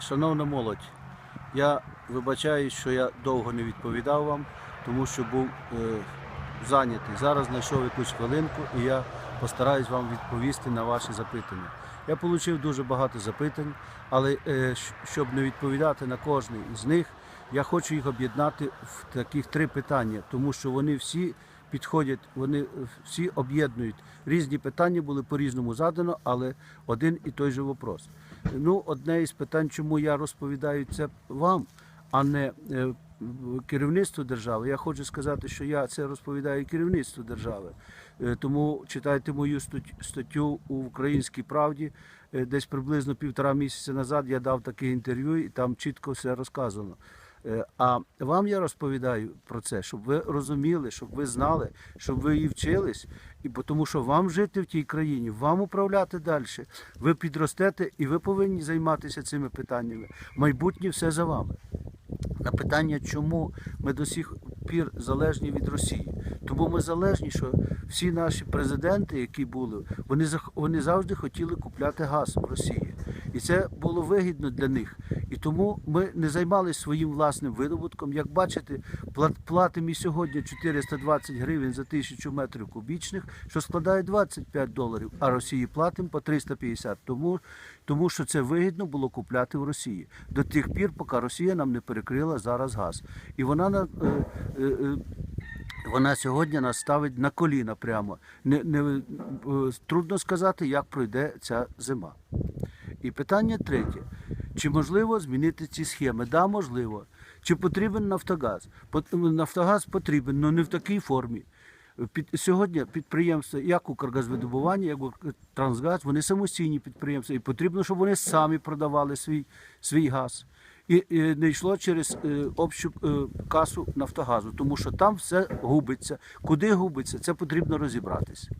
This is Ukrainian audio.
Шановна молодь, я вибачаю, що я довго не відповідав вам, тому що був е, зайнятий. Зараз знайшов якусь хвилинку і я постараюсь вам відповісти на ваші запитання. Я отримав дуже багато запитань, але е, щоб не відповідати на кожне із них, я хочу їх об'єднати в таких три питання, тому що вони всі підходять, вони е, всі об'єднують. Різні питання були по-різному задано, але один і той же вопрос. Ну, одне із питань, чому я розповідаю це вам, а не е, керівництву держави. Я хочу сказати, що я це розповідаю керівництву держави. Е, Тому читайте мою статтю- у Українській правді. Десь приблизно півтора місяця назад я дав таке інтерв'ю, і там чітко все розказано. Е, А вам я розповідаю про це, щоб ви розуміли, щоб ви знали, щоб ви і вчились, і тому що вам жити в тій країні, вам управляти далі. Ви підростете і ви повинні займатися цими питаннями. Майбутнє все за вами. На питання, чому ми до сих пір залежні від Росії. Тому ми залежні, що всі наші президенти, які були, вони, вони завжди хотіли купляти газ в Росії. І це було вигідно для них. І тому ми не займалися своїм власним видобутком. Як бачите, пла- платимо і сьогодні 420 гривень за тисячу метрів кубічних, що складає 25 доларів, а Росії платимо по 350. Тому, тому що це вигідно було купляти в Росії до тих пір, поки Росія нам не перекрила зараз газ. І вона на. Е, е, е, вона сьогодні нас ставить на коліна прямо. Не, не, е, трудно сказати, як пройде ця зима. І питання третє: чи можливо змінити ці схеми? Да, можливо. Чи потрібен Нафтогаз? Нафтогаз потрібен, але не в такій формі. Під, сьогодні підприємства, як Укргазвидобування, як Трансгаз, вони самостійні підприємства, і потрібно, щоб вони самі продавали свій, свій газ. І, і не йшло через е, общу е, касу Нафтогазу, тому що там все губиться. Куди губиться, це потрібно розібратися.